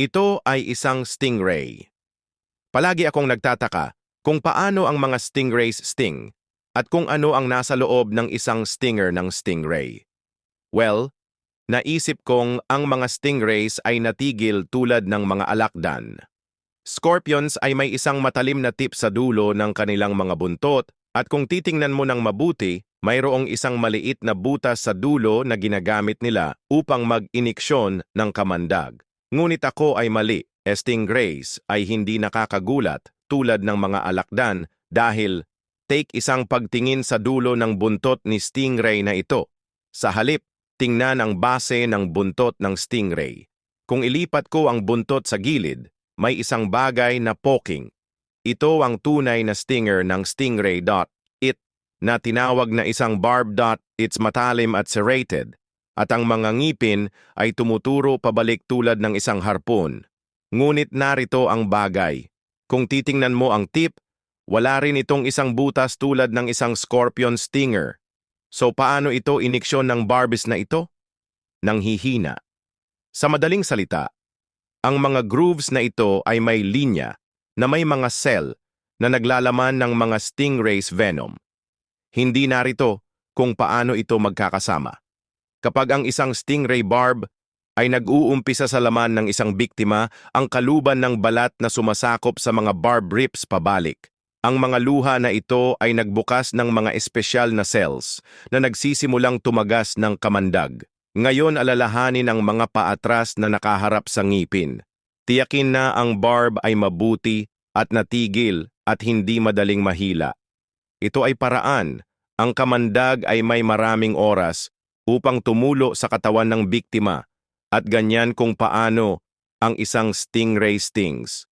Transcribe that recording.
Ito ay isang stingray. Palagi akong nagtataka kung paano ang mga stingrays sting at kung ano ang nasa loob ng isang stinger ng stingray. Well, naisip kong ang mga stingrays ay natigil tulad ng mga alakdan. Scorpions ay may isang matalim na tip sa dulo ng kanilang mga buntot at kung titingnan mo ng mabuti, mayroong isang maliit na butas sa dulo na ginagamit nila upang mag-iniksyon ng kamandag. Ngunit ako ay mali. Stingrays ay hindi nakakagulat tulad ng mga alakdan dahil take isang pagtingin sa dulo ng buntot ni stingray na ito. Sa halip, tingnan ang base ng buntot ng stingray. Kung ilipat ko ang buntot sa gilid, may isang bagay na poking. Ito ang tunay na stinger ng stingray. It na tinawag na isang barb. It's matalim at serrated. At ang mga ngipin ay tumuturo pabalik tulad ng isang harpon. Ngunit narito ang bagay. Kung titingnan mo ang tip, wala rin itong isang butas tulad ng isang scorpion stinger. So paano ito iniksyon ng barbis na ito? Nang hihina. Sa madaling salita, ang mga grooves na ito ay may linya na may mga cell na naglalaman ng mga stingray's venom. Hindi narito kung paano ito magkakasama. Kapag ang isang stingray barb ay nag-uumpisa sa laman ng isang biktima, ang kaluban ng balat na sumasakop sa mga barb rips pabalik. Ang mga luha na ito ay nagbukas ng mga espesyal na cells na nagsisimulang tumagas ng kamandag. Ngayon alalahanin ang mga paatras na nakaharap sa ngipin. Tiyakin na ang barb ay mabuti at natigil at hindi madaling mahila. Ito ay paraan. Ang kamandag ay may maraming oras upang tumulo sa katawan ng biktima at ganyan kung paano ang isang stingray stings.